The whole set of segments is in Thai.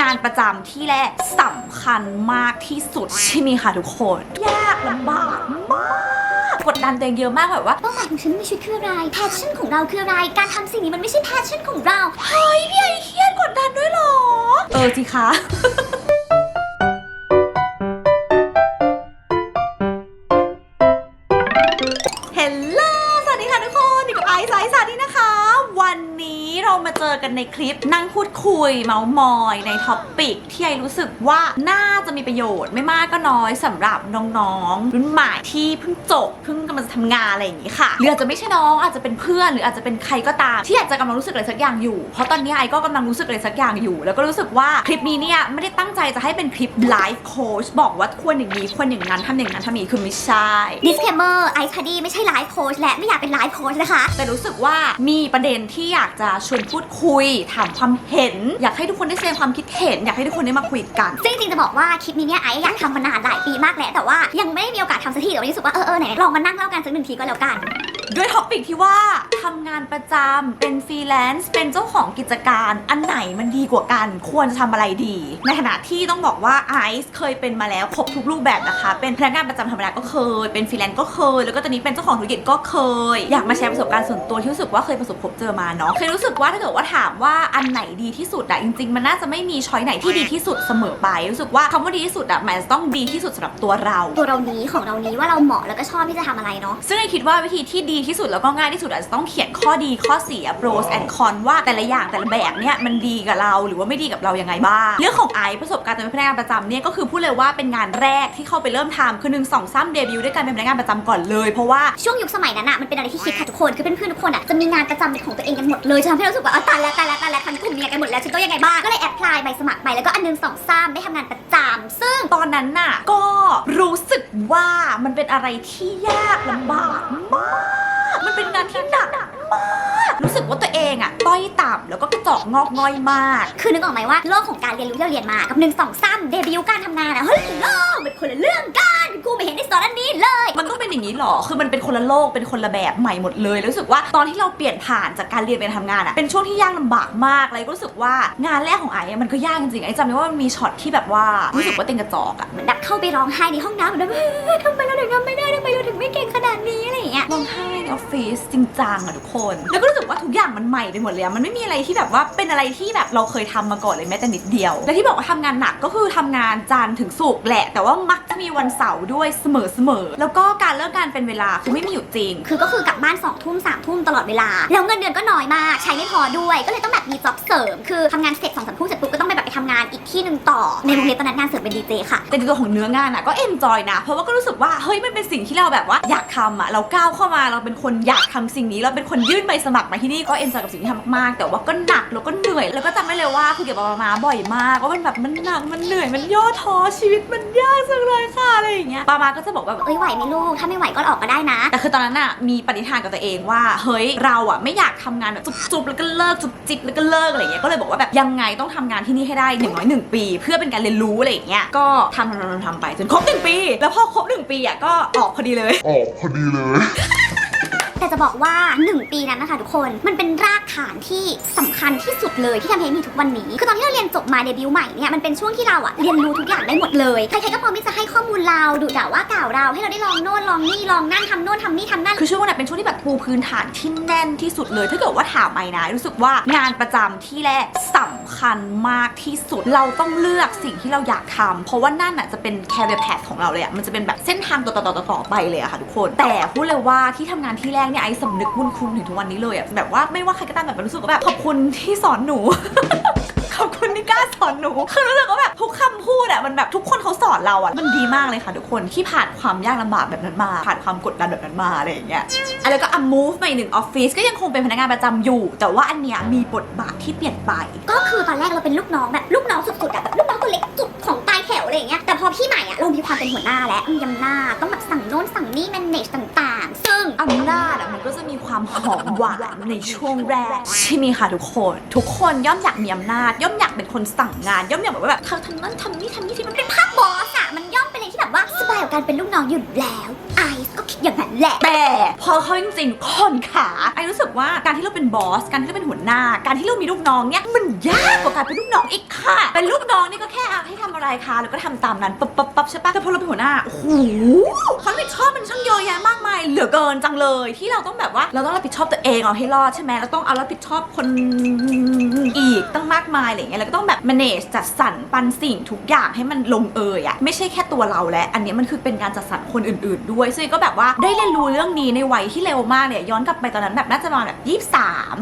งานประจำที่แรกสำคัญมากที่สุดใช่ไหมคะทุกคน ยากลำบากมากกดดันตัวเองเยอะมากแบบว่าเป้าหมายของฉันในชีวิตคืออะไรแพชชั่นของเราคืออะไร การทำสิ่งนี้มันไม่ใช่แพชชั่นของเรา เฮ้ยพี่ไอเครียดกดดันด้วยเหรอ เออสิคะ ในคลิปนั่งพูดคุยเมาส์มอยในท็อปปิกที่ไอรู้สึกว่าน่าจะมีประโยชน์ไม่มากก็น้อยสำหรับน้องๆรุ่นใหม่ที่เพิ่งจบเพิ่งกำลังจะทำงานอะไรอย่างนี้ค่ะหรืออาจจะไม่ใช่น้องอาจจะเป็นเพื่อนหรืออาจจะเป็นใครก็ตาม ที่อาจจะกำลังรู้สึกอะไรสักอย่างอยู่ เพราะตอนนี้ไอก็กำลังรู้สึกอะไรสักอย่างอยู่ แล้วก็รู้สึกว่าคลิปนี้เนี่ยไม่ได้ตั้งใจจะให้เป็นคลิปไลฟ์โค้ชบอกว่าควรอย่างนี้ควรอย่างนั้นทำอย่างนั้นทำอย่างนี้คือไม่ใช่ disclaimer ไอซ์พดีไม่ใช่ไลฟ์โค้ชและไม่อยากเป็นไลฟ์โค้ชนะคะ แต่รู้สึกว่ามีประเด็นที่อยากจะชวนพูดคุยถามความเห็น อยากให้ทุกคนได้แสดงความคิดเห็น อยากให้ทุกคนได้มาคุยกันซึ่งจริงจะบอกว่าคลิปนี้เนี่ยไอ้อยากทำมานานหลายปีมากแล้วแต่ว่ายังไม่ได้มีโอกาสทำสักทีแต่วันนี้รู้สึกว่าเออเออไหนลองมานั่งเล่ากันสักหนึ่งทีก็แล้วกัน ด้วยท็อปิกที่ว่าทำงานประจำเป็นฟรีแลนซ์เป็นเจ้าของกิจการอันไหนมันดีกว่ากัน ควรจะทำอะไรดี ในขณะที่ต้องบอกว่าไอซ์เคยเป็นมาแล้วครบทุกรูปแบบนะคะ เป็นพนักงานประจำธรรมดาก็เคย เป็นฟรีแลนซ์ก็เคย แล้วก็ตอนนี้เป็นเจ้าของธุรกิจก็เคย อยากมาแชร์ประสบการณ์ส่วนตัวที่รู้สึกว่าเคยประสบพบเจอมาเนาะเคยรู้สึกว่าถ้าเกิดว่าถามว่าอันไหนดีที่สุดอะจริง ๆ มันน่าจะไม่มีช้อยไหนที่ดีที่สุดเสมอไปรู้สึกว่าคำว่าดีที่สุดอะมันจะต้องดีที่สุดสำหรับตัวเรา ตัวเรานี้ของเรานี้ว่าเราเหมาะแล้วก็ชอบที่จะทำอะไรเนาะ ซึ่งไอคิดว่าวิธีที่ดีที่สุดแล้วก็ง่ายที่สุดอาจจะต้องเขียนข้อดีข้อเสีย pros and con ว่าแต่ละอย่างแต่ละแบบเนี่ยมันดีกับเราหรือว่าไม่ดีกับเรายังไงบ้าง เรื่องของไอซ์ประสบการณ์ตอนเป็นพนักงานประจำเนี่ยก็คือพูดเลยว่าเป็นงานแรกที่เข้าไปเริ่มทำคือหนึ่งสองสามเดบิวต์ด้วยการเป็นพนักงานประจำก่อนเลยเพราะว่าช่วงยุคสมัยนั้นอะมันเป็นอะไรที่คิดค่ะทุกคนคือเพื่อนๆทุกคนอะจะมีงานประจำเป็นของตัวเองกันหมดเลยจะทำให้เรารู้สึกว่าเออตายแล้วตายแล้วตายแล้วทั้งกลุ่มมีงานกันหมดแล้วฉันก็ยังไงบ้างก็เลยแอพพลายใบสมัครไปแล้วก็อันหนึงสองสามได้ทำงานประจำซึ่งตอนนั้นน่ะก็รู้สึกว่ามันเป็นอะไรที่ยากลำบากมาก มันเป็นงานที่หนักมากรู้สึกว่าตัวเองอะต้อยต่ำแล้วก็กระจอกงอกง่อยมาก คือนึกออกไหมว่าโลกของการเรียนรู้ที่เราเรียนมากับหนึ่งสองสามเดบิวต์การทำงานอะเฮ้ยโลกมันคนละเรื่องกันกูไม่เห็นได้สอนอันนี้เลย องเป็นอย่างนี้หรอ คือมันเป็นคนละโลก เป็นคนละแบบใหม่หมดเลย รู้สึกว่าตอนที่เราเปลี่ยนผ่านจากการเรียนไปทำงานอะเป็นช่วงที่ยากลำบากมากเลยรู้สึกว่างานแรกของไอ้อะมันก็ยากจริงๆไอ้จำได้ว่ามันมีช็อตที่แบบว่ารู้สึกว่าเต็งกระจอกอะเหมือนแบบเข้าไปร้องไห้ในห้องน้ำเหมือนแบบเฮ้ยทำไมเราถึงทำไม่ได้ทำไมเราถึงไม่เก่งขนาดนี้อะไรอย่างเงี้ยร้องไห้ในออฟฟิศจริงจังอะทุกคน แล้วก็รู้สึกว่าทุกอย่างมันใหม่ไปหมดเลยอะมันไม่มีอะไรที่แบบว่าเป็นอะไรที่แบบเราเคยทำมาก่อนเลยแม้แต่นิดเดียว และที่บอกว่าทำงานหนักก็คือทำงานจันทร์ถึงศุกร์แหละ แต่ว่ามักจะมีวันเสาร์ด้วยเสมอๆแล้วก็การเลิกงานเป็นเวลาคือไม่มีอยู่จริง คือก็คือกลับบ้านสองทุ่มสามทุ่มตลอดเวลา แล้วเงินเดือนก็น้อยมาก ใช้ไม่พอด้วย ก็เลยต้องแบบมีจ็อบเสริม คือทำงานเสร็จสองสามทุ่มเสร็จปุ ทำงานอีกที่หนึ่งต่อในโรงเรียนตอนนั้นงานเสริมเป็นดีเจค่ะแต่ในตัวของเนื้องานอะก็เอนจอยนะ เพราะว่าก็รู้สึกว่าเฮ้ยมันเป็นสิ่งที่เราแบบว่าอยากทำอะเราก้าวเข้ามาเราเป็นคนอยากทำสิ่งนี้ เราเป็นคนยื่นใบสมัครมาที่นี่ก็เอนจอยกับสิ่งที่ทำมากๆแต่ว่าก็หนักแล้วก็เหนื่อย แล้วก็จำได้เลยว่าคุยกับปามาบ่อยมากว่ามันแบบมันหนักมันเหนื่อยมันย่อท้อชีวิตมันยากจังเลยค่ะอะไรอย่างเงี้ยปามาก็จะบอกว่าแบบเอ้ยไหวไหมลูกถ้าไม่ไหวก็ออกก็ได้นะ แต่คือตอนนั้นอะมีปณิธานกับตัวเองว่า เฮ้ยเราอะไม่อยากทำงานแบบจุบๆแล้วก็เลิกจุบจิบแล้วก็เลิกอะไรอย่างเงี้ยก็เลยบอกว่าแบบยังไงต้องทำงานที่นี่ให้ได้อย่างน้อยหนึ่งปี เพื่อเป็นการเรียนรู้อะไรอย่างเงี้ยก็ทำทำทำทำไปจนครบหนึ่งปี แล้วพอครบหนึ่งปีอะก็ออกพอดีเลย ออกพอดีเลย แต่จะบอกว่า 1 ปีนั้นนะคะ ทุกคนมันเป็นรากฐานที่สำคัญที่สุดเลยที่ทำให้มีทุกวันนี้คือตอนที่เราเรียนจบมาเดบิวต์ใหม่เนี่ยมันเป็นช่วงที่เราอะเรียนรู้ทุกอย่างได้หมดเลยใครๆก็พร้อมที่จะให้ข้อมูลเราดุด่าว่ากล่าวเรา ให้เราได้ลองโน่นลองนี่ลองนั่นทำโน่นทำนี่ทำนั่นคือช่วงนั้นเป็นช่วงที่แบบปูพื้นฐานที่แน่นที่สุดเลย ถ้าเกิดว่าถามไอ้นะรู้สึกว่างานประจำที่แรกสำคัญมากที่สุดเราต้องเลือกสิ่งที่เราอยากทำเพราะว่านั่นอะจะเป็น career path ของเราเลยอะมันจะเป็นแบบเส้นทางต่อๆต่อๆไปเลยอะค่ะทุกคน แต่พูดเลยว่าที่ทำงานที่แรกเนี่ยไอ้สำนึกบุญคุณถึงทุกวันนี้เลยอะแบบว่าไม่ว่าใครก็ตามแบบรู้สึกว่าแบบขอบคุณที่สอนหนู ขอบคุณที่กล้าสอนหนูคือรู้สึกว่าแบบทุกคำพูดอะมันแบบทุกคนเขาสอนเราอะมันดีมากเลยค่ะ ทุกคนที่ผ่านความยากลำบากแบบนั้นมาผ่านความกดดันแบบนั้นมาอะไรอย่างเงี้ยอะแล้วก็อะ move ไปอีกหนึ่งออฟฟิศก็ยังคงเป็นพนักงานประจำอยู่ แต่ว่าอันเนี้ยมีบทบาทที่เปลี่ยนไป ก็คือตอนแรกเราเป็นลูกน้องแบบลูกน้องสุดๆอะแบบลูกน้องตัวเล็กสุดของปลาย แถวอะไรอย่างเงี้ยแต่พอพี่ใหม่อะเรามีความเป็นหัวหน้าและมีอำนาจต้องแบบสั่งโน้นสั่งนี่ manage ต่างๆ ซึ่ง อำนาจอะมันก็จะมีความหอมหวานในช่วงแรกใช่ไหมคะทุกคน ทุกคนย่อมอยากมีอำนาจ ย่อมอยากเป็นคนสั่งงาน ย่อมอยากแบบว่าแบบเธอทำนั่นทำนี่ทำนี่ที่มันเป็นภาพบอสอะมันย่อมเป็นอะไรที่แบบว่าสบายกว่าการเป็นลูกน้องอยู่แล้ว ไอซ์ก็คิดอย่างนั้นแหละ แต่พอเขาจริงๆคนขาไอรู้สึกว่าการที่เราเป็นบอส การที่เราเป็นหัวหน้า การที่เรามีลูกน้องเนี่ยมันยากกว่าการเป็นลูกน้องอีกค่ะ เป็นลูกน้องนี่ก็แค่ให้ทำอะไรคะแล้วก็ทำตามนั้นปั๊บปั๊บปั๊บใช่ปะแต่พอเราเป็นหัวหน้าโอ้โหเขามรับผิดชอบมันช่างเยอะแยะมากมายเหลือเกินจังเลยที่เราต้องแบบว่าเราต้องรับผิดชอบตัวเองเอาให้รอดใช่ไหมเราต้องเอารับผิดชอบคนอีกตั้งมากมายอะไรเงี้ยแล้วก็ต้องแบบ manage จัดสรรปันสิ่งทุกอย่างให้มันลงเอยอะไม่ใช่แค่ตัวเราและ อันนี้มันคือเป็นการจัดสรรคนอื่น ๆด้วยซึ่งก็แบบว่าได้เรียนรู้เรื่องนี้ในวัยที่เร็วมากเนี่ยย้อนกลับไปตอนนั้นแบบน่าจะประมาณแบบยี่สาม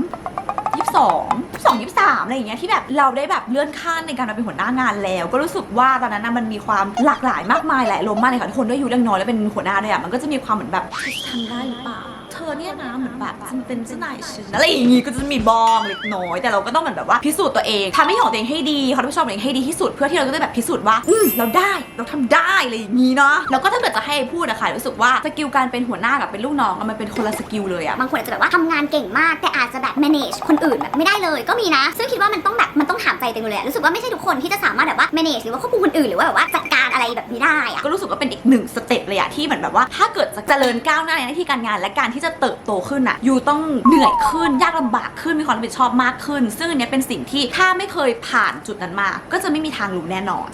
ยี่สองสองยี่สามอะไรอย่างเงี้ยที่แบบเราได้แบบเลื่อนขั้นในการมาเป็นหัวหน้างานแล้ว ก็รู้สึกว่าตอนนั้นนะมันมีความหลากหลายมากมายแหละลมมากเลยค่ะทุกคนด้วยอายู่เรื่องน้อยแล้วเป็นหัวหน้าเนี่ยอะมันก็จะมีความเหมือนแบบทำได้หรือเปล่า อเนี่ยนะเหมือนแบบฉันเป็นเจ้านายฉันอะไรอย่างงี้ก็จะมีบองเล็กน้อย แต่เราก็ต้องเหมือนแบบว่าพิสูจน์ตัวเองทำให้ของตัวเองให้ดีเขาต้องชอบตัวเองให้ดีที่สุดเพื่อที่เราจะได้แบบพิสูจน์ว่าอืมเราได้เราทำได้อะไรอย่างงี้เนาะแล้วก็ถ้าเกิดจะให้พูดอะค่ะรู้สึกว่าสกิลการเป็นหัวหน้ากับเป็นลูกน้องอะมันเป็นคนละสกิลเลยอะบางคนอาจจะแบบว่าทำงานเก่งมาก แต่อาจจะแบบ manage คนอื่นแบบไม่ได้เลยก็มีนะ ซึ่งคิดว่ามันต้องแบบมันต้องถามใจตัวเองเลยอะรู้สึกว่าไม่ใช่ทุกคนที่จะสามารถแบบว่า manage หรือว่าควบคุมคนอื่นหรือว่าแบบว่าจัดการอะไรแบบนี้ได้อะ ก็รู้สึกว่าเป็นอีกหนึ่งสเต็ปเลยอะที่เหมือนแบบว่าถ้าเกิดจะเจริญก้าวหน้าในหน้าที่การงานและการที่จะเติบโตขึ้นอะยูต้องเหนื่อยขึ้นยากลำบากขึ้นมีความรับผิดชอบมากขึ้น ซึ่งอันนี้เป็นสิ่งที่ถ้าไม่เคยผ่านจุดนั้นมา ก็จะไม่มีทางรู้แน่นอน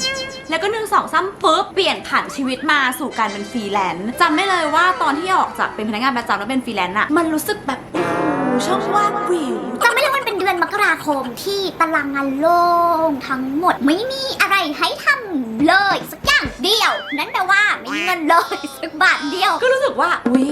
แล้วก็หนึ่งสองสามปุ๊บเปลี่ยนผ่านชีวิตมาสู่การเป็นฟรีแลนซ์จำได้เลยว่าตอนที่ออกจากเป็นพนักงานประจำแล้วเป็นฟรีแลนซ์อะมันรู้สึกแบบโอ้ช่องว่างวิวจำไม่ได้ว่ามันเป็นเดือนมกราคมที่ตารางงานโล่งทั้งหมดไม่มีอะไรให้ทำเลยสักอย่างเดียว นั่นแปลว่าไม่มีเงินเลยสักบาทเดียว ก็รู้สึกว่าอุ้ย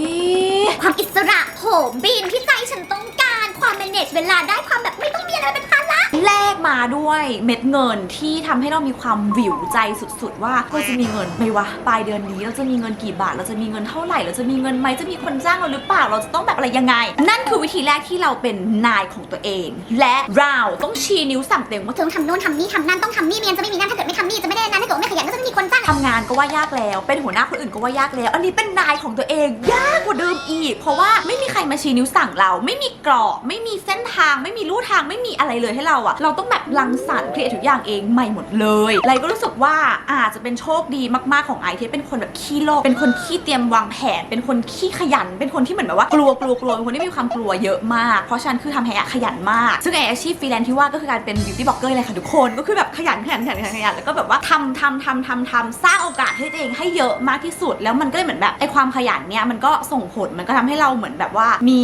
ความอิสระโผมบินที่ใจฉันต้องการ ความ manage เวลาได้ความแบบไม่ต้องมีอะไรเป็นภาระ แลกมาด้วยเม็ดเงินที่ทำให้เรามีความวิวใจสุด ๆ ว่าเราจะมีเงินไหมวะปลายเดือนนี้เราจะมีเงินกี่บาท เราจะมีเงินเท่าไหร่ เราจะมีเงินไหมจะมีคนจ้างเราหรือเปล่า เราจะต้องแบบอะไรยังไง นั่นคือวิธีแรกที่เราเป็นนายของตัวเอง และเราต้องชี้นิ้วสั่งเต็มว่าเธอต้องทำนู่นทำนี่ทำนั่นต้องทำนี่เมียนจะไม่มีนั่นถ้าเกิดไม่ทำนี่จะไม่ได้นั่นถ้าเกิดไม่ขยันก็จะไม่มีคนจ้างทำงานก็ว่ายากแล้ว เป็นหัวหน้าคนอื่นก็ว่ายากแล้ว อันนี้เป็นนายของตัวเองยากกว่าเดิมอีก เพราะว่าไม่มีใครมาชี้นิ้วสั่งเรา ไม่มีกรอบไม่มีเส้นทาง ไม่มีลู่ทางไม่มีอะไรเลยให้เราอะเราต้องแบบรังสรรค์ครีเอททุกอย่างเองใหม่หมดเลยไรก็รู้สึกว่าอาจจะเป็นโชคดีมากๆของไอที่เป็นคนแบบขี้โลภเป็นคนขี้เตรียมวางแผน เป็นคนขี้ขยัน เป็นคนที่เหมือนแบบว่ากลัวกลัวกลัวเป็นคนที่มีความกลัวเยอะมาก เพราะฉันคือทำให้อะขยันมาก ซึ่งไออาชีพฟรีแลนซ์ที่ว่าก็คือการเป็นบิวตี้บล็อกเกอร์เลยค่ะทุกคนก็คือแบบขยันขยันขยันขยันแล้วก็แบบว่าทำทำทำทำทำสร้างโอกาสให้ตัวเองให้เยอะมากที่สุด แล้วมันก็เลยเหมือนแบบไอความขยันเนี่ยมันก็ส่งผลมันก็ทำให้เราเหมือนแบบว่ามี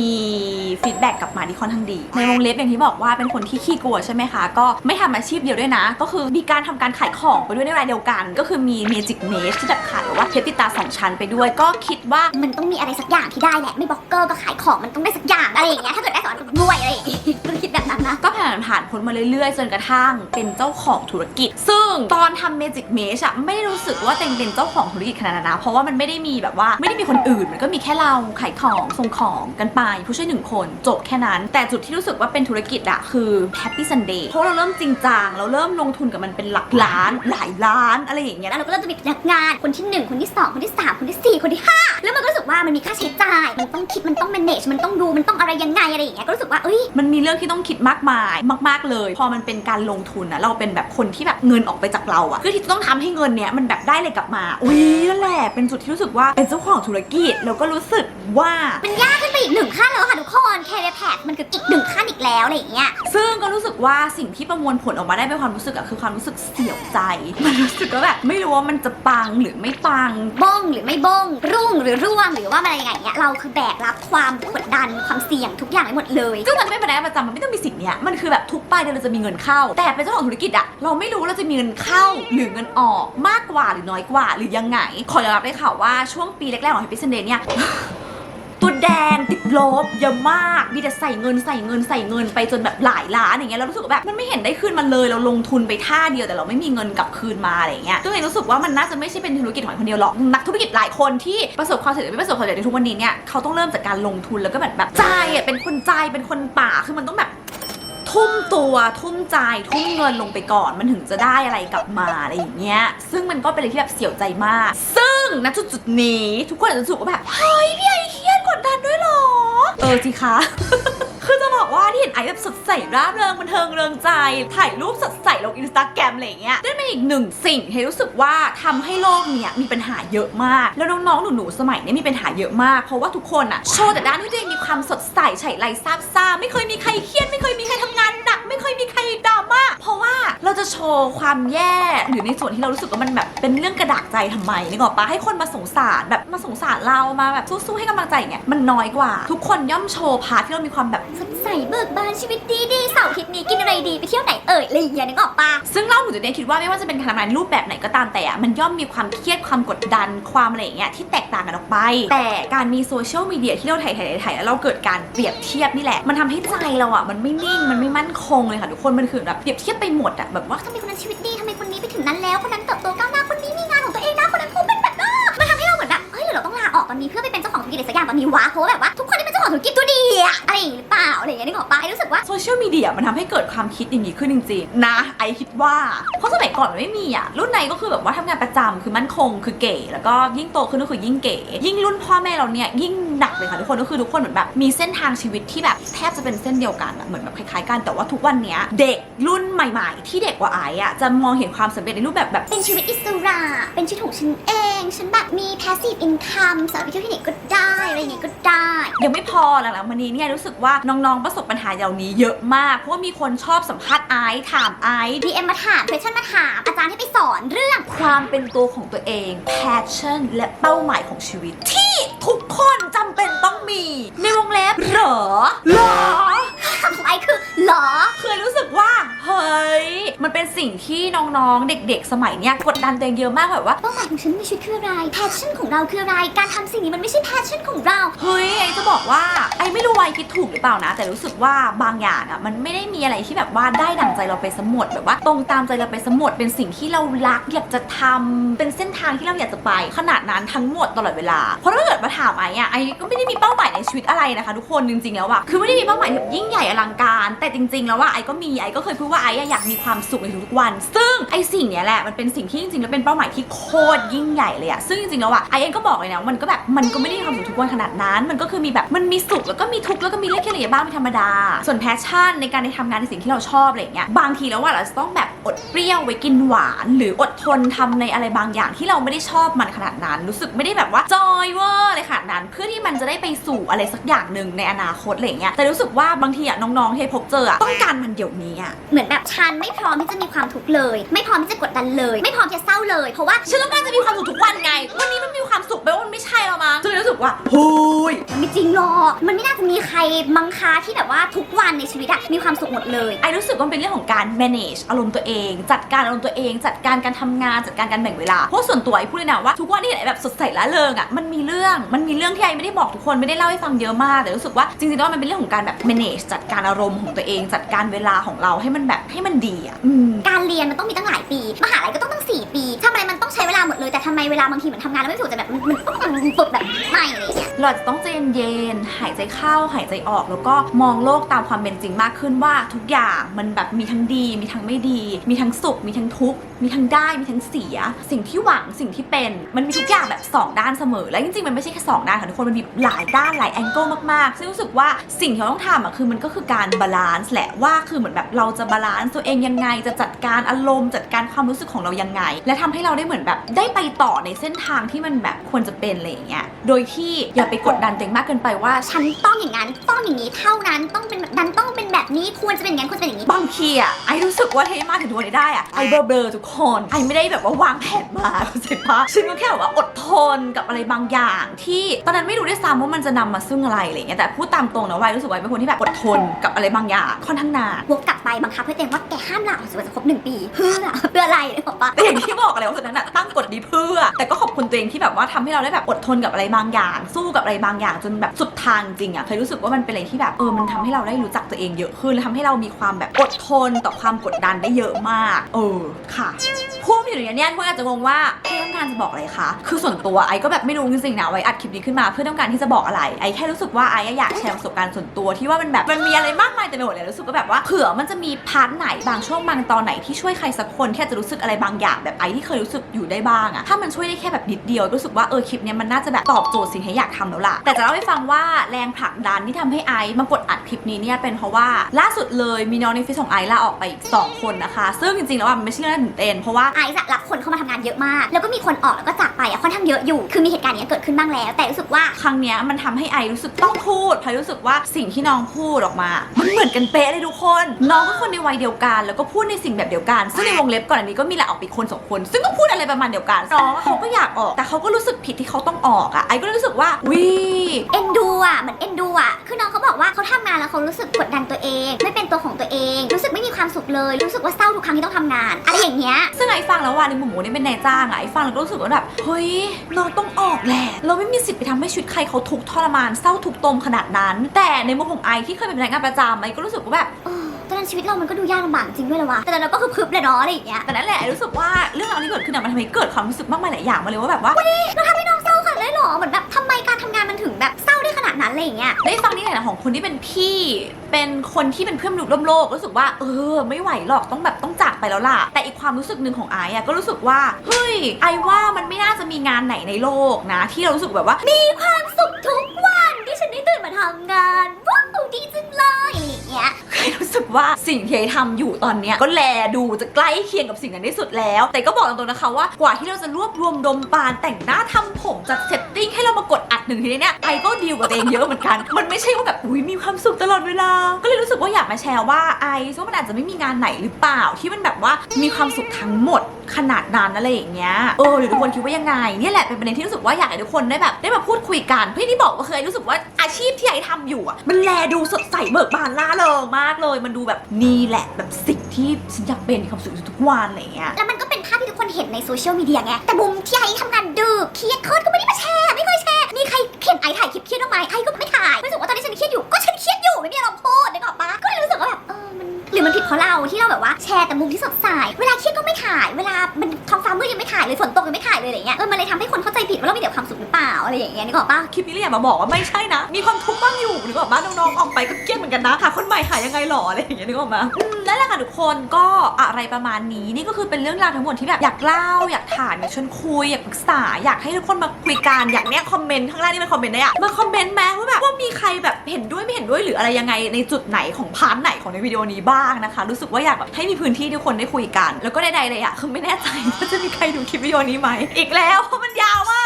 ฟีดแบ็กกลับมาที่ค่อนข้างดีในวงเล็บอย่างที่บอกว่าเป็นคนที่ขี้กลัวใช่ไหมคะ ก็ไม่ทำอาชีพเดียวด้วยนะ ก็คือมีการทำการขายของไปด้วยในรายเดียวกัน ก็คือมี Magic Mesh ที่แบบขายว่าเพชรติดตาสองชั้นไปด้วย ก็คิดว่ามันต้องมีอะไรสักอย่างที่ได้แหละ ไม่บล็อกเกอร์ก็ขายของมันต้องได้สักอย่างอะไรอย่างเงี้ย ถ้าเกิดได้สอนรวยอะไรอย่างเงี้ยก็คิดแบบนั้นนะ ก็ผ่านผ่านพ้นมาเรื่อยๆ จนกระทั่งเป็นเจ้าของธุรกิจ ซึ่งตอนทำ Magic Mesh อะไม่ได้รู้สึกว่าเต็งเป็นเจ้าของธุรกิจขนาดนั้นนะ เพราะว่ามันไม่ได้มีแบบว่าไม่ได้มีคนอื่น มันก็มีแค่เราขายของส่งของกันไปผู้ช่วยหนึ่งคนจบแค่นั้น แต่จุดที่รู้สึกว่าเป็นธุรกิจอะคือ Happy Sunday เพราะเราเริ่มจริงจังเราเริ่มลงทุนกับมันเป็นหลักล้านหลายล้านอะไรอย่างเงี้ยแล้วเราก็เริ่มจะมีพนักงานคนที่ 1 คนที่ 2 คนที่ 3 คนที่ 4 คนที่ 5 แล้วมันก็รู้สึกว่ามันมีค่าใช้จ่าย มันต้องคิดมันต้อง manage มันต้องดูมันต้องอะไรยังไงอะไรอย่างเงี้ยก็รู้สึกว่าเอ้ยมันมีเรื่องที่ต้องคิดมากมายมาก ๆเลย พอมันเป็นการลงทุนอะเราเป็นแบบคนที่แบบเงินออกไปจากเราอะคือที่จะต้องทำให้เงินเนี้ยมันแบบได้เลยกลับมาอุ้ยนั่นแหละเป็นจุดที่รู้สึกว่าเป็นเจ้าของธุรกิจแล้วก็รู้สึกว่ามันยากขึ้นไปอีกหนึ่งขั้นแล้วค่ะทุกคนแคเรแพดมันคืออีกหนึ่งขั้นอีกแล้วอะไรอย่างเงี้ยซึ่งก็รู้สึกว่าสิ่งที่ประมวลผลออกมาได้เป็นความรู้สึกอะคือความรู้สึกเสียวใจ มันรู้สึกว่าแบบไม่รู้ว่ามันจะปังหรือไม่ปัง บ้งหรือไม่บ้ง รุ่งหรือร่วงหรือว่าอะไรอย่างเงี้ยเราคือแบกรับความกดดันความเสี่ยงทุกอย่างไปหมดเลยซึ่งมันไม่เป็นพนักงานประจำมันไม่ต้องมีสิ่งเนี้ยมันคือแบบทุกปลายเดือนเราจะมีเงินเข้า แต่เป็นเจ้าของธุรกิจอะเราไม่รู้เราจะมีเงินเข้าหรือเงินออกมากกว่าหรือน้อยกว่าหรือยังไง ขอยอมรับเลยค่ะว่าช่วงปีแรกๆของ Happy Sunday เนี่ย ตัวแดงติดลบเยอะมากมีแต่ใส่เงินใส่เงินใส่เงินไปจนแบบหลายล้านอย่างเงี้ยเรารู้สึกว่าแบบมันไม่เห็นได้คืนมาเลยเราลงทุนไปท่าเดียวแต่เราไม่มีเงินกลับคืนมาอะไรเงี้ยตัวเองรู้สึกว่ามันน่าจะไม่ใช่เป็นธุรกิจของคนเดียวหรอกนักธุรกิจหลายคนที่ประสบความสำเร็จไม่ประสบความสำเร็จในทุกวันนี้เนี่ยเขาต้องเริ่มจากการลงทุนแล้วก็แบบแบบใจอะเป็นคนใจเป็นคนป่าคือมันต้องแบบทุ่มตัวทุ่มใจทุ่มเงินลงไปก่อนมันถึงจะได้อะไรกลับมาอะไรอย่างเงี้ย ซึ่งมันก็เป็นอะไรที่แบบเสียวใจมาก ซึ่งณจุดจุดนี้ทุกคนอาจจะรู้สึกว่าแบบเฮ้ยพี่ไอ กดดันด้วยหรอ เออสิคะ คือจะบอกว่าที่เห็นไอซ์แบบสดใสร่าเริงบันเทิงเริงใจ ถ่ายรูปสดใสลงอินสตาแกรมอะไรอย่างเงี้ยนั่นเป็นอีกหนึ่งสิ่งที่รู้สึกว่าทำให้โลกเนี้ยมีปัญหาเยอะมาก แล้วน้องๆหนูๆสมัยเนี้ยมีปัญหาเยอะมากเพราะว่าทุกคนอะโชว์แต่ด้านที่ตัวเองมีความสดใสไฉไลซาบซ่าไม่เคยมีใครเครียดไม่เคยมีใครทำงานหนัก ไม่เคยมีใคร โชว์ความแย่หรือในส่วนที่เรารู้สึกว่ามันแบบเป็นเรื่องกระดากใจทำไมนึกออกปะให้คนมาสงสารแบบมาสงสารเรามาแบบสู้ๆให้กำลังใจอย่างเงี้ยมันน้อยกว่า ทุกคนย่อมโชว์พาร์ทที่เรามีความแบบสดใสเบิกบานชีวิตดีดีๆเสาร์อาทิตย์นี้กินอะไรดีไปเที่ยวไหนเอ่ยอะไรอย่างเงี้ยนึกออกปะซึ่งเล่าหนูจะเนี่ยคิดว่าไม่ว่าจะเป็นการทำงานรูปแบบไหนก็ตามแต่อะมันย่อมมีความเครียดความกดดันความอะไรอย่างเงี้ยที่แตกต่างกันออกไป แต่การมีโซเชียลมีเดียที่เราถ่ายถ่ายถ่ายแล้วเราเกิดการเปรียบเทียบนี่แหละ มันทำให้ใจเราอะมันไม่นิ่งมันไม่มั่นคงเลยค่ะทุกคนมันคือแบบเปรียบเทียบไปหมดอะแบบว่าทำไมคนนั้นชีวิตดีทำไมคนนี้ไปถึงนั้นแล้วคนนั้นเติบโตก้าวหน้าคนนี้มีงานของตัวเองนะคนนั้นคงเป็นแบบนั้นมันทำให้เราเหมือนแบบเฮ้ยหรือเราต้องลาออกตอนนี้เพื่อไปเป็นเจ้าของธุรกิจอะไรสักอย่างตอนนี้วะเพราะว่าแบบว่าทุกคนที่เป็นเจ้าของธุรกิจตัวดีอะอะไรอย่างงี้หรือเปล่าอะไรอย่างเงี้ยนึกออกปะไอ้รู้สึกว่าโซเชียลมีเดียมันทำให้เกิดความคิดอย่างนี้ขึ้นจริงๆ นะ ไอคิดว่า เพราะสมัยก่อนมันไม่มีอะรุ่นไหนก็คือแบบว่าทำงานประจำคือมั่นคงคือเก๋แล้วก็ยิ่งโตขึ้นก็คือยิ่งเก๋ยิ่งรุ่นพ่อแม่เราเนี่ยยิ่ง เลยค่ะทุกคนก็คือทุกคนเหมือนแบบมีเส้นทางชีวิตที่แบบแทบจะเป็นเส้นเดียวกันอะเหมือนแบบคล้ายๆกันแต่ว่าทุกวันเนี้ยเด็กรุ่นใหม่ ๆ ที่เด็กกว่าไออะจะมองเห็นความสำเร็จในรูปแบบแบบ เป็นชีวิตอิสระ เป็นชีวิตของฉันเอง ฉันแบบมี passive income สามารถไปเที่ยวที่ไหนก็ได้อะไรอย่างงี้ก็ได้ ยังไม่พอหลังๆมานี้เนี่ยรู้สึกว่าน้องๆประสบปัญหาเหล่านี้เยอะมากเพราะว่ามีคนชอบสัมภาษณ์ไอซ์ถามไอซ์ DM มาถาม question มาถาม อาจารย์ให้ไปสอนเรื่องความเป็นตัวของตัวเอง passion และเป้าหมายของชีวิต ที่ทุกคนจำ เป็นต้องมี ในวงเล็บเหรอเหรอ คำของไอคือเหรอ เคยรู้สึกว่า เฮ้ย มันเป็นสิ่งที่น้องๆ เด็กๆ สมัยเนี้ยกดดันตัวเองเยอะมากแบบว่า เป้าหมายของฉันในชีวิตคืออะไร passion ของเราคืออะไร การทำสิ่งนี้มันไม่ใช่ passion ของเรา เฮ้ย ไอจะบอกว่า ไอไม่รู้ว่าไอคิดถูกหรือเปล่านะ แต่รู้สึกว่าบางอย่างอะ มันไม่ได้มีอะไรที่แบบว่าได้ดั่งใจเราไปสมหมดแบบว่า ตรงตามใจเราไปสมหมดเป็นสิ่งที่เรารักอยากจะทำเป็นเส้นทางที่เราอยากจะไป ขนาดนั้นทั้งหมดตลอดเวลา เพราะถ้าเกิดมาถามไออะไอก็ไม่ได้มีเป้าหมายในชีวิตอะไรนะคะ ทุกคนจริงๆแล้วอะคือไม่ได้มีเป้าหมายแบบยิ่งใหญ่อลังการ แต่จริง ๆ แล้วว่าไอก็มีไอก็เคยพูดว่าไออะอยากมีความสุขในทุกๆวัน ซึ่งไอสิ่งเนี้ยแหละมันเป็นสิ่งที่จริงๆแล้วเป็นเป้าหมายที่โคตรยิ่งใหญ่เลยอะซึ่งจริงๆแล้วอะไอเองก็บอกเลยนะมันก็แบบมันก็ไม่ได้มีความสุขทุกวันขนาดนั้น มันก็คือมีแบบมันมีสุขแล้วก็มีทุกข์แล้วก็มีเรื่องเครียบ้างเป็นธรรมดา ส่วนแพชชั่นในการในทำงานในสิ่งที่เราชอบอะไรเงี้ยบางทีแล้วว่าเราจะต้องแบบอดเปรี้ยวไว้กินหวาน หรืออดทนทำในอะไรบางอย่างที่เราไม่ได้ชอบมันขนาดนั้น รู้สึกไม่ได้แบบว่าจอยเวอร์เลยขนาดนั้น เพื่อที่มันจะได้ไปสู่อะไรสักอย่างหนึ่งในอนาคตอะไรเงี้ยแต่รู้สึกว่าบางทีอะน้องๆที่พบเจออะต้องการมันเดี๋ยวนี้อะเหมือนแบบฉันไม่พร้อมที่จะมีความทุกข์เลย ไม่พร้อมที่จะกดดันเลย ไม่พร้อมที่จะเศร้าเลย เพราะว่าฉันต้องการจะมีความสุขทุกวันไง วันนี้มันมีความสุขไปว่ามันไม่ใช่แล้วมั้งฉันเลยรู้สึกว่าหุยมันไม่จริงหรอกมันไม่น่าจะมีใครมังคะที่แบบว่าทุกวันในชีวิตอะมีความสุขหมดเลยไอรู้สึกว่ามันเป็นเรื่องของการ manage อารมณ์ตัวเอง จัดการอารมณ์ตัวเอง จัดการการทำงานจัดการการแบ่งเวลาเพราะส่วนตัวไอพูดเลยนะว่าทุกวันที่ไหนแบบสดใสละเริงอะมันมีเรื่องมันมีเรื่องที่ไอไม่ได้บอกทุกคนไม่ได้เล่าให้ฟังเยอะมากแต่รู้สึกว่าจริงๆแล้วมันเป็นเรื่องของการแบบ manage จัดการอารมณ์ของตัวเอง จัดการเวลาของเราให้มันแบบให้มันดีอะอืมการเรียนมันต้องมีตั้งหลายปี มหาลัยก็ต้องตั้ง4ปีทำไมมันต้องใช้เวลาหมดเลย แต่ทำไมเวลาบางทีเหมือนทำงานแล้วไม่ถูกแต่แบบมันมันต้องมันฝึกแบบไม่อะไรอย่างเงี้ย เราอาจจะต้องใจเย็นๆหายใจเข้าหายใจออก แล้วก็มองโลกตามความเป็นจริงมากขึ้นว่าทุกอย่างมันแบบมีทั้งดี มีทั้งไม่ดี มีทั้งสุข มีทั้งทุกข์ มีทั้งได้ มีทั้งเสีย สิ่งที่หวังสิ่งที่เป็น มันมีทุกอย่างแบบสองด้านเสมอ และจริงๆมันไม่ใช่แค่สองด้านค่ะทุกคน มันมีหลายด้านหลายแองเกิลมากๆ ซึ่งรู้สึกว่าสิ่งที่เราต้องทำอะคือมันก็็คือการบาลานซ์แหละว่าคือเหมือนแบบเราจะบาลานซ์ตัวเองยังไง จะจัดการอารมณ์จัดการความรู้สึกของเรายังไง และทำให้เราได้เหมือนแบบได้ไปต่อในเส้นทางที่มันแบบควรจะเป็นอะไรอย่างเงี้ยโดยที่อย่าไปกดดันตัวเองมากเกินไปว่า ฉันต้องอย่างนั้นต้องอย่างนี้เท่านั้นต้องเป็นแบบนั้นต้องเป็นแบบนี้ควรจะเป็นอย่างนั้นควรจะเป็นอย่างนี้บางทีอะไอรู้สึกว่าเทมาถึงทุกวันนี้ได้อะไอเบลอๆทุกคนไอไม่ได้แบบว่าวางแผนมาเข้าใจปะฉันก็แค่แบบว่าอดทนกับอะไรบางอย่าง ที่ตอนนั้นไม่รู้ด้วยซ้ำว่ามันจะนำมาซึ่งอะไรอะไรเงี้ยแต่พูดตามตรงนะวาไอรู้สึกว่าเป็นคนที่แบบอดทนกับอะไรบางอย่างค่อนข้างนานวกกลับไปบังคับให้ตัวเองว่าแกห้ามลาออกจากบริษัทครบหนึ่งปีเพื่อเพื่ออะไรเลยบอกปะแต่อย่างที่บอกอะไรว่าสุดนั้นอะตั้งกฎนี้เพื่อ แต่ก็ขอบคุณตัวเองที่แบบว่าทำให้เราได้แบบอดทนกับอะไรบางอย่าง สู้กับอะไรบางอย่างจนแบบสุดทางจริงอะเคยรู้สึกว่ามันเป็นอะไรที่แบบเออมันทำให้เราได้รู้จักตัวเองเยอะขึ้นและทำให้เรามีความแบบอดทนต่อความกดดันได้เยอะมาก เออค่ะพูด อยู่อย่างเนี้ยทุกคนอาจจะงงว่าเฮ้ยคำถงานจะบอกอะไรคะ คือส่วนตัวไอก็แบบไม่รู้จริงๆนะไว้อัดคลิปนี้ขึ้นมาเพื่อต้องการที่จะบอกอะไร ไอแค่รู้สึกว่าไออยากแชร์ประสบการณ์ส่วนตัวที่ว่ามันแบบมันมีอะไรมากมายแต่ไปหมดเลยรู้สึกว่าแบบว่าเผื่อมันจะมีพาร์ทไหนบางช่วงบางตอนไหนที่ช่วยใครสักคนที่อาจจะรู้สึกอะไรบางอย่างแบบไอที่เคยรู้สึกอยู่ได้บ้างอะถ้ามันช่วยได้แค่แบบนิดเดียวรู้สึกว่าเออคลิปเนี้ยมันน่าจะแบบตอบโจทย์สิ่งที่อยากทำแล้วล่ะแต่จะเล่าให้ฟังว่าแรงผลักดันที่ทำให้ไอมากดอัดคลิปนี้เนี่ยเป็นเพราะว่าล่าสุดเลยมีน้องในฟิสของไอลาออกไปอีกสองคนนะคะ ซึ่งจริงๆแล้วมันไม่ใช่เรื่องตื่นเต้นเพราะว่าไอซ์อะรับคนเข้ามาทำงานเยอะมาก แล้วก็มีคนออกแล้วก็จากไปอะค่อนข้างเยอะอยู่ คือมีเหตุการณ์เนี้ยเกิดขึ้นบ้างแล้ว แต่รู้สึกว่า ครั้งเนี้ยมันทำให้ไอรู้สึกต้องพูดเพราะรู้สึกว่าสิ่งที่น้องพูดออกมา มันเหมือนกันเป๊ะเลยทุกคน น้องก็คนในวัยเดียวกัน แล้วก็พูดในสิ่งแบบเดียวกัน ซึ่งในวงเล็บก่อนอันนี้ก็มีแหละออกไปอีกคนสองคน ซึ่งก็พูดอะไรประมาณเดียวกันน้องเขาก็อยากออก แต่เขาก็รู้สึกผิดที่เขาต้องออกอะไอก็รู้สึกว่าวิเอ็นดูอะเหมือนเอ็นดูอะคือน้องเขาบอกว่าเขาทำงานแล้วเขารู้สึกกดดันตัวเอง ไม่เป็นตัวของตัวเอง รู้สึกไม่มีความสุขเลย รู้สึกว่าเศร้าทุกครั้งที่ต้องทำงานอะไรอย่างเงี้ยซึ่งไอฟังแล้วว่าในมุมหมูนี่เป็นนายจ้างอะไอฟังแล้วก็รู้สึกว่าแบบเฮ้ยน้องต้องออกแหละเราไม่มีสิทธิ์ไปทำให้ชีวิตใครเขาทุกข์ทรมานเศร้าทุกข์ตมขนาดนั้น แต่ในมุมของไอที่เคยเป็นพนักงานประจำไอก็รู้สึกว่าแบบเออตอนนั้นชีวิตเรามันก็ดูยากลำบากจริงด้วยเลยว่ะแต่ตอนนั้นก็คือพึบเลยเนาะอะไรอย่างเงี้ยแต่นั่นแหละรู้สึกว่าเรื่องราวที่เกิดขึ้นอะมันทำให้เกิดความรู้สึกมากมายหลายอย่างมาเลยว่าแบบว่าเราทำให้น้อง อเหมือนแบบทำไมการทำงานมันถึงแบบเศร้าได้ขนาดนั้นอะไรอย่างเงี้ยได้ฟังนี่แหละของคนที่เป็นพี่ เป็นคนที่เป็นเพื่อนมนุษย์ร่วมโลกรู้สึกว่าเออ ไม่ไหวหรอกต้องแบบต้องจากไปแล้วล่ะ แต่อีกความรู้สึกหนึ่งของไอซ์อะก็รู้สึกว่าเฮ้ยไอว่ามันไม่น่าจะมีงานไหนในโลกนะ ที่เรารู้สึกแบบว่า มีความสุขทุกวันที่ฉันได้ตื่นมาทำงานว้าวดีจังเลยอะไรอย่างเงี้ยเคยรู้ สึกว่าสิ่งที่ไอทำอยู่ตอนเนี้ยก็แลดูจะใกล้เคียงกับสิ่งนั้นที่สุดแล้ว แต่ก็บอกตรงๆนะคะว่ากว่าที่เราจะรวบรวมดมปานแต่งหน้าทำผมจัดเซตติ้งให้เรามากดอัดหนึ่งทีเนี่ยไอก็ดีลกับตัวเองเยอะเหมือนกัน มันไม่ใช่ว่าแบบอุ้ยมีความสุขตลอดเวลา ก็เลยรู้สึกว่าอยากมาแชร์ว่าไอซ์ว่ามันอาจจะไม่มีงานไหนหรือเปล่าที่มันแบบว่ามีความสุขทั้งหมดขนาดนั้นอะไรอย่างเงี้ย เออหรือทุกคนคิดว่ายังไงเนี่ยแหละเป็นประเด็นที่รู้สึกว่าอยากให้ทุกคนได้แบบ ได้มาพูดคุยกัน เพื่อที่บอกว่าเคยรู้สึกว่าอาชีพที่ไอทำอยู่อะมันแลดูสดใสเบิกบานล่าเริงมากเลยมันดูแบบนี่แหละแบบสิ่งที่ฉันอยากเป็นมีความสุขทุกวันอะไรเงี้ยแล้วมันก็เป็นภาพที่ทุกคนเห็นในโซเชียลมีเดียไง แต่บุมที่ไอ้ทำงานดึกเครียดโคตรก็ไม่ได้มาแชร์ ไม่เคยแชร์ มีใครเห็นไอ้ถ่ายคลิปเครียดบ้างไหมไอ้ก็ไม่ถ่ายรู้สึกว่าตอนนี้ฉันเครียดอยู่ ก็ฉันเครียดอยู่ไม่มีอะไรพูดนึกออกปะก็เลยรู้สึกว่าแบบ มันผิดเพราะเราที่เราแบบว่าแชร์แต่มุมที่สดใสเวลาเครียดก็ไม่ถ่าย เวลามันท้องฟ้ามืดยังไม่ถ่ายเลยฝนตกยังไม่ถ่ายเลยอะไรเงี้ยเออมันเลยทำให้คนเข้าใจผิดว่าเรามีแต่ความสุขหรือเปล่าอะไรอย่างเงี้ยนึกออกปะคลิปนี้เลยอยากมาบอกว่าไม่ใช่นะ มีความทุกข์บ้างอยู่หรือว่าบ้านน้องๆออกไปก็เครียดเหมือนกันนะหาคนใหม่หายังไงหรออะไรอย่างเงี้ยนึกออกมาอืมนั่นแหละค่ะทุกคนก็อะไรประมาณนี้นี่ก็คือเป็นเรื่องราวทั้งหมดที่แบบอยากเล่าอยากถามอยากชวนคุยอยากปรึกษาอยากให้ทุกคนมาคุยกันอยากเนี้ยคอมเมนต์ข้างล่างนี่เป็นคอมเมนต์ได้อะมาคอมเมนต์แม้ว่าแบบว่ามีใครแบบเห็นด้วยไม่เห็นด้วยหรืออะไรยังไงในจุดไหนของพาร์ทไหนของในวิดีโอนี้บ้างนะคะ รู้สึกว่าอยากแบบให้มีพื้นที่ที่ทุกคนได้คุยกัน แล้วก็ใดๆเลยอะคือไม่แน่ใจว่าจะมีใครดูคลิปวิดีโอนี้ไหมอีกแล้วเพราะมันยาวมาก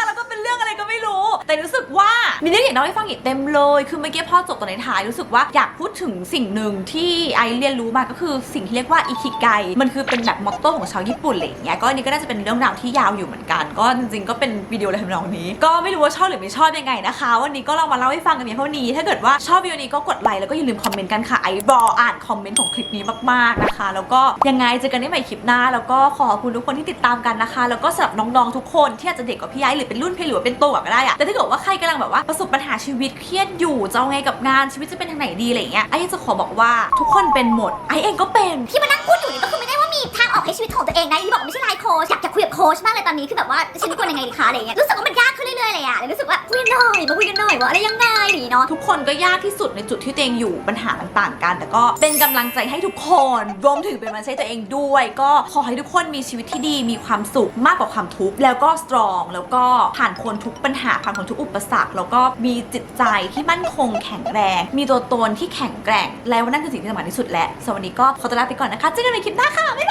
รื่องอะไรก็ไม่รู้ แต่รู้สึกว่ามีเรื่องอยากเล่าให้ฟังอีกเต็มเลย คือเมื่อกี้พ่อจบตอนในท้ายรู้สึกว่าอยากพูดถึงสิ่งหนึ่งที่ไอเรียนรู้มาก็คือสิ่งที่เรียกว่าอิคิไกมันคือเป็นแบบมอตโต้ของชาวญี่ปุ่นอะไรอย่างเงี้ยก็อันนี้ก็น่าจะเป็นเรื่องราวที่ยาวอยู่เหมือนกัน ก็จริงๆก็เป็นวิดีโออะไรทำนองนี้ ก็ไม่รู้ว่าชอบหรือไม่ชอบยังไงนะคะ วันนี้ก็ลองมาเล่าให้ฟังกันเพียงเท่านี้ ถ้าเกิดว่าชอบวิดีโอนี้ก็กดไลค์แล้วก็อย่าลืมคอมเมนต์กันค่ะไอรออ่านคอมเมนต์ของคลิปนี้มากๆนะคะ แล้วก็ยังไงเจอกันได้ใหม่คลิปหน้า แล้วก็ขอบคุณทุกคนที่ติดตามกันนะคะ แล้วก็สำหรับน้องๆทุกคนที่อาจจะเด็กกว่าพี่ไอหรือเป็นรุ่นพี่หรือว่าเป็นตัวก็ได้อะแต่ถ้าเกิดว่าใครกำลังแบบว่าประสบปัญหาชีวิตเครียดอยู่จะเอาไงกับงานชีวิตจะเป็นทางไหนดีอะไรเงี้ยไอ้จะขอบอกว่าทุกคนเป็นหมดไอ้เองก็เป็นที่มานั่งพูดอยู่นี่ก็คือไม่ได้ ทางออกให้ชีวิตของตัวเองนะที่บอกไม่ใช่ไลฟ์โค้ชอยากจะคุยกับโค้ชมากเลยตอนนี้คือแบบว่าฉันควรยังไงดีคะอะไรเงี้ยรู้สึกว่ามันยากขึ้นเรื่อยๆเลยอะเลยรู้สึกว่าคุยกันหน่อยมาคุยกันหน่อยว่าอะไรยังไงหรือเนาะทุกคนก็ยากที่สุดในจุดที่ตัวเองอยู่ปัญหามันต่างกัน แต่ก็เป็นกำลังใจให้ทุกคนรวมถึงเป็นกำลังใช้ตัวเองด้วย ก็ขอให้ทุกคนมีชีวิตที่ดีมีความสุขมากกว่าความทุกข์แล้วก็สตรองแล้วก็ผ่านพ้นทุกปัญหาผ่านพ้นทุกอุปสรรค แล้วก็มีจิตใจที่มั่นคงแข็งแรง มีตัวตนที่แข็งแกร่ง แล้วนั่นคือสิ่งที่สำคัญที่สุดแหละสวันนี้ก็ขอตัวลาไปก่อนนะคะเจอกันในคลิปหน้าค่ะบ๊ายบาย